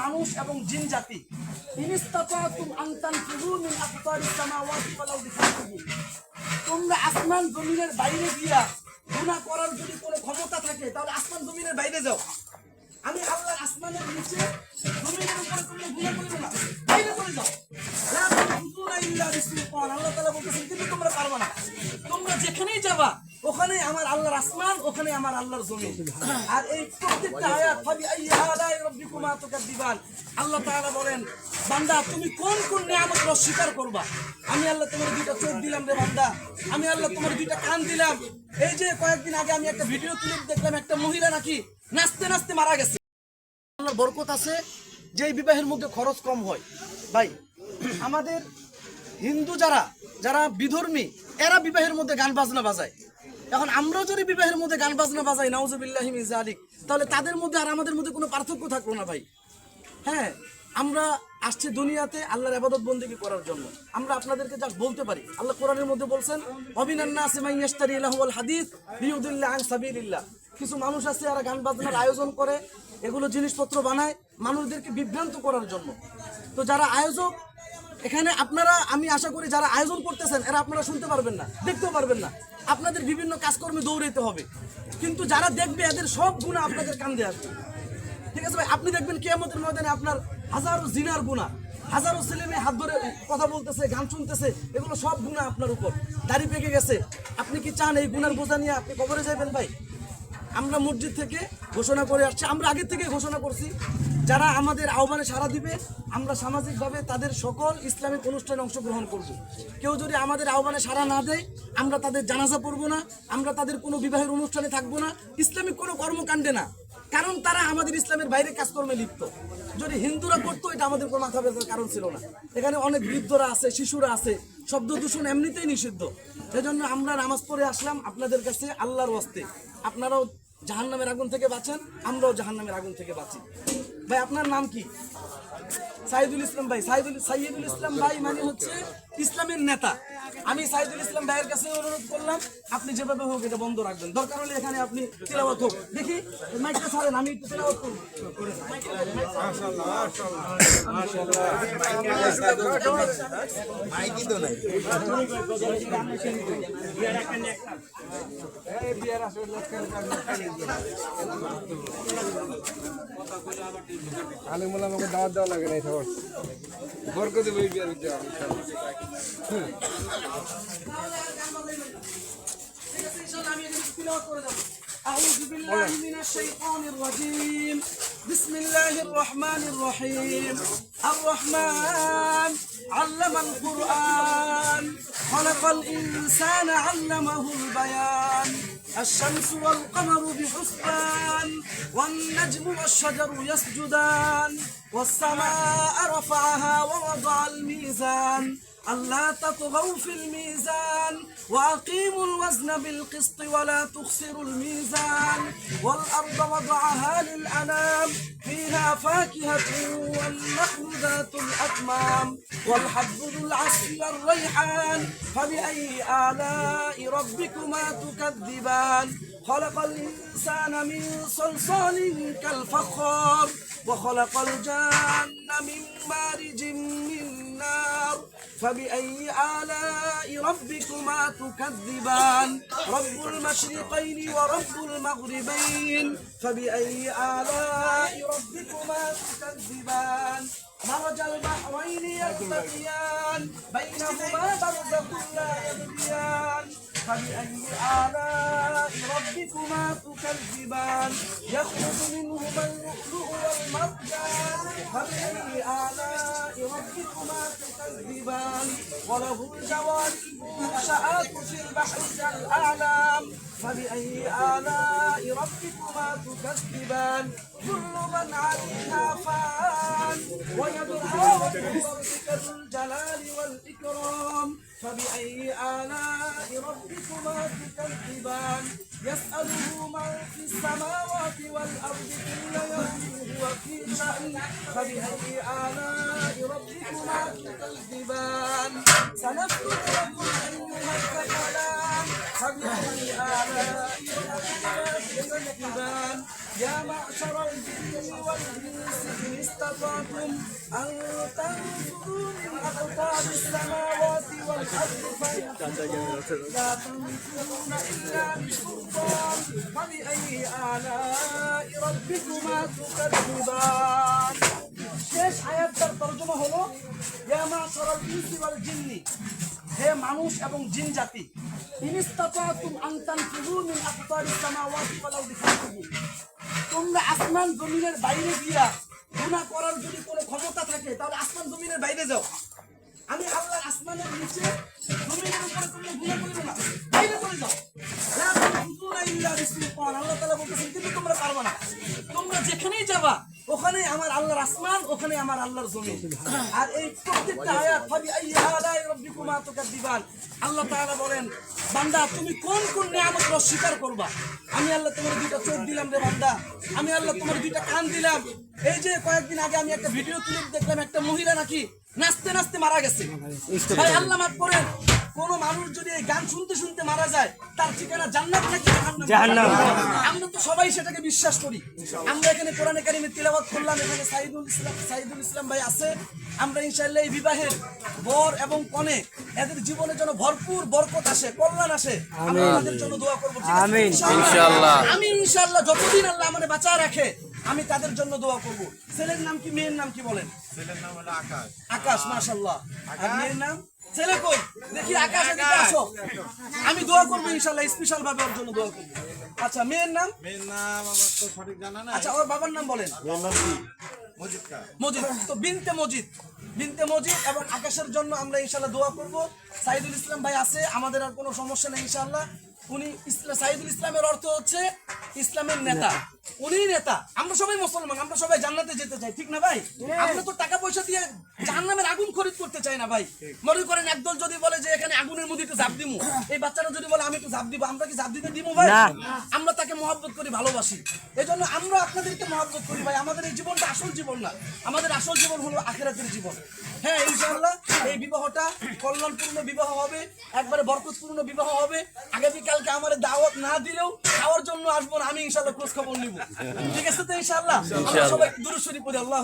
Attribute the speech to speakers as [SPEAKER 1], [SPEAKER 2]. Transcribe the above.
[SPEAKER 1] মানুষ এবং জিন জাতি। তোমরা আসমান জমিনের বাইরে গিয়া গুণা করার যদি কোনো ক্ষমতা থাকে, তাহলে আসমান জমিনের বাইরে যাও। আমি আল্লাহর আসমানের নিচে জমিনের উপরে তোমরা গুণা করবে আসমান, ওখানে আমার আল্লাহর জমিন। আর এই প্রত্যেকটা আয়াত, ফাবি আইয়ি আলাই রাব্বিকুমা তুকাদ্দিবান? আল্লাহ তাআলা বলেন, বান্দা, তুমি কোন কোন নিয়ামত অস্বীকার করবা? আমি আল্লাহ তোমার দুইটা চোখ দিলাম রে বান্দা। আমি আল্লাহ তোমার দুইটা কান দিলাম। এই যে কয়েকদিন আগে আমি একটা ভিডিও ক্লিপ দেখলাম, একটা মহিলা নাকি নাচতে নাচতে মারা গেছে। আল্লাহর বরকত আছে যে বিবাহের মধ্যে খরচ কম হয়। ভাই, আমাদের হিন্দু যারা যারা বিধর্মী, এরা বিবাহের মধ্যে গান বাজনা বাজায়। এখন আমরাও যদি বিবাহের মধ্যে গান বাজনা বাজাই, নাউজুবিল্লাহি মিন তাহলে তাদের মধ্যে আর আমাদের মধ্যে কোনো পার্থক্য থাকল না ভাই। হ্যাঁ আমরা আসছি দুনিয়াতে আল্লাহর আবাদত বন্দিগি করার জন্য। আমরা আপনাদেরকে যা বলতে পারি, আল্লাহ কোরআনের মধ্যে বলছেন অবিনান্না আছে মাই ইয়াশতারি হাদিস বিউদিল্লাহ আন সাবিলিল্লাহ। কিছু মানুষ আছে যারা গান বাজনার আয়োজন করে, এগুলো জিনিসপত্র বানায় মানুষদেরকে বিভ্রান্ত করার জন্য। তো যারা আয়োজক, এখানে আপনারা, আমি আশা করি যারা আয়োজন করতেছেন, এরা আপনারা শুনতে পারবেন না, দেখতেও পারবেন না। আপনাদের বিভিন্ন কাজকর্মে দৌড়াইতে হবে। কিন্তু যারা দেখবে, এদের সব গুণা আপনাদের কান্দে আসবে। ঠিক আছে ভাই? আপনি দেখবেন কিয়ামতের ময়দানে আপনার হাজারো জিনার গুণা, হাজারো ছেলে মেয়ে হাত ধরে কথা বলতেছে, গান শুনতেছে, এগুলো সব গুণা আপনার উপর। দাড়ি পেকে গেছে। আপনি কি চান এই গুনার বোঝা নিয়ে আপনি কবরে যাবেন ভাই? আমরা মসজিদ থেকে ঘোষণা করে আসছি। আমরা আগে থেকে ঘোষণা করছি যারা আমাদের আহ্বানে সাড়া দিবে, আমরা সামাজিকভাবে তাদের সকল ইসলামিক অনুষ্ঠানে অংশগ্রহণ করব। কেউ যদি আমাদের আহ্বানে সাড়া না দেয়, আমরা তাদের জানাজা পড়ব না, আমরা তাদের কোনো বিবাহের অনুষ্ঠানে থাকব না, ইসলামিক কোনো কর্মকাণ্ডে না। কারণ তারা আমাদের ইসলামের বাইরে কাজকর্মে লিপ্ত। যদি হিন্দুরা করতো, এটা আমাদের কোনো মাথা ব্যথার কারণ ছিল না। এখানে অনেক বৃদ্ধরা আছে, শিশুরা আছে, শব্দ দূষণ এমনিতেই নিষিদ্ধ। সেজন্য আমরা নামাজ পড়ে আসলাম আপনাদের কাছে আল্লাহর ওয়াস্তে আপনারাও জাহান্নামের আগুন থেকে বাঁচেন, আমরাও জাহান্নামের আগুন থেকে বাঁচি। ভাই, আপনার নাম কি? সাইদুল ইসলাম ভাই, সাইদুল সাইদুল ইসলাম ভাই মানে হচ্ছে ইসলামের নেতা। আমি সাইদুল ইসলাম ভাইয়ের কাছে অনুরোধ করলাম আপনি যেভাবে হোক এটা বন্ধ রাখবেন দরকার হলে এখানে আপনি তিলাওয়াত হোক দেখি মাইকটা ছাড়েন আমি একটু তিলাওয়াত করব
[SPEAKER 2] দাওয়াত দেওয়া লাগে না সবার বরকত দেবো এই বিয়ার
[SPEAKER 1] أعوذ بالله من الشيطان الرجيم بسم الله الرحمن الرحيم الرحمن علم القرآن خلق الإنسان علمه البيان الشمس والقمر بحسبان والنجم والشجر يسجدان والسماء رفعها ووضع الميزان ألا تطغوا في الميزان وأقيموا الوزن بالقسط ولا تخسروا الميزان والأرض وضعها للأنام فيها فاكهة والنخل ذات الأكمام والحب ذو العصف والريحان فبأي آلاء ربكما تكذبان خلق الإنسان من صلصال كالفخار وخلق الجان من مارج من نار. فبأي آلاء ربكما تكذبان؟ رب المشرقين ورب المغربين. فبأي آلاء ربكما تكذبان؟ مرج البحرين يلتقيان بينهما برزخ لا يبغيان فبأي آلاء ربكما تكذبان؟ يخرج منهما اللؤلؤ والمرجان. فبأي آلاء ربكما تكذبان؟ وله الجوار المنشآت في البحر كالأعلام. فبأي آلاء ربكما تكذبان؟ كل من عليها ربك ذو الجلال والإكرام فبأي آلاء ربكما تكذبان. يسأله من في السماوات والأرض كل يوم هو في شأن فبأي آلاء ربكما تكذبان سنفرغ لكم أيها الثقلان فبأي آلاء يا معشر الجن والإنس إن استطعتم استطعتم أن تنفذوا من أقطار السماوات والأرض فانفذوا لا تنفذون إلا بسلطان فبأي آلاء ربكما تكذبان শেষ আয়াতটার তর্জমা হলো ইয়া মাশারাল ইনসি ওয়াল জিন্নি হে মানুষ এবং জিন জাতি ইনিস্তাতাতুম আন তানফুযু মিন আকতারিস সামাওয়াতি ওয়াল আরদি ফানফুযু তোমরা আসমান জমিনের বাইরে গিয়া গুণা করার যদি কোনো ক্ষমতা থাকে, তাহলে আসমান জমিনের বাইরে যাও। আমি আল্লাহ আসমানের নিচে জমিনের উপরে তোমরা গুণা করিবে না, বাইরে করে যাও। আল্লাহ তালা বলতেছেন, কিন্তু তোমরা পারব না। তোমরা যেখানেই যাবা ওখানে আমার আল্লাহর আসমান ওখানে আমার আল্লাহর জমি আর এই প্রত্যেকটা আয়াত ফাবি আইয়ি আলাই রাব্বিকুমা তুকাদ্দিবান? আল্লাহ তাআলা বলেন বান্দা তুমি কোন কোন নিয়ামত অস্বীকার করবা? আমি আল্লাহ তোমার দুইটা চোখ দিলাম রে বান্দা। আমি আল্লাহ তোমার দুইটা কান দিলাম। এই যে কয়েকদিন আগে আমি একটা ভিডিও ক্লিপ দেখলাম একটা মহিলা নাকি নাচতে নাচতে মারা গেছে। ভাই আল্লাহ মাফ করেন। কোন মানুষ যদি এই গান শুনতে শুনতে মারা যায় তার ঠিকানা জান্নাত নাকি জাহান্নাম? আমরা তো সবাই সেটাকে বিশ্বাস করি। আমরা এখানে কোরআনে কারিমে তিলাওয়াত করলাম এখানে সাইদুল ইসলাম সাইদুল ইসলাম ভাই আছে। আমরা ইনশাআল্লাহ এই বিবাহের বর এবং কনে এদের জীবনের জন্য ভরপুর বরকত আসে কল্যাণ আসে। আমরা তাদের জন্য দোয়া করব আমিন। ইনশাআল্লাহ। আমি ইনশাআল্লাহ যতদিন আল্লাহ আমাদের বাঁচা রাখে আমি তাদের জন্য দোয়া করব। ছেলের নাম কি মেয়ের নাম কি বলেন? ছেলের নাম হলো আকাশ মাশাআল্লাহ। আর মেয়ের নাম? ছেলে কই? দেখি আকাশে দিকে আসো। আমি দোয়া করব ইনশাল্লাহ স্পেশাল ভাবে ওর জন্য দোয়া করব। আচ্ছা মেয়ের নাম?
[SPEAKER 3] মেয়ের নাম আমার তো সঠিক জানা না
[SPEAKER 1] আচ্ছা ওর বাবার নাম বলেন।
[SPEAKER 3] মজিদ
[SPEAKER 1] তো বিনতে মজিদ। বিনতে মজিদ এবং আকাশের জন্য আমরা ইনশাল্লাহ দোয়া করব। সাইদুল ইসলাম ভাই আছে আমাদের আর কোনো সমস্যা নেই ইনশাআল্লাহ উনি ইসলাম সাইদুল ইসলামের অর্থ হচ্ছে ইসলামের নেতা। উনি নেতা। আমরা সবাই মুসলমান আমরা সবাই জান্নাতে যেতে চাই ঠিক না ভাই? আমরা তো টাকা পয়সা দিয়ে জাহান্নামের আগুন খরিদ করতে চাই না ভাই। মনে করেন একদল যদি বলে যে এখানে আগুনের মধ্যে একটু দিমু এই বাচ্চারা যদি বলে আমি একটু দিব আমরা কি দিতে দিব ভাই? আমরা তাকে মহব্বত করি ভালোবাসি। এই জন্য আমরা আপনাদেরকে মহব্বত করি ভাই। আমাদের এই জীবনটা আসল জীবন না। আমাদের আসল জীবন হলো আখেরাতের জীবন। হ্যাঁ ইনশাআল্লাহ এই বিবাহটা কল্যাণপূর্ণ বিবাহ হবে একবারে বরকতপূর্ণ বিবাহ হবে। আগামীকালকে আমার দাওয়াত না দিলেও খাওয়ার জন্য আসব না আমি ইনশাল্লাহ খোঁজ খবর নিব। ঠিক আছে তো ইনশাল্লাহ সবাই দুরুশ্বরী করি আল্লাহ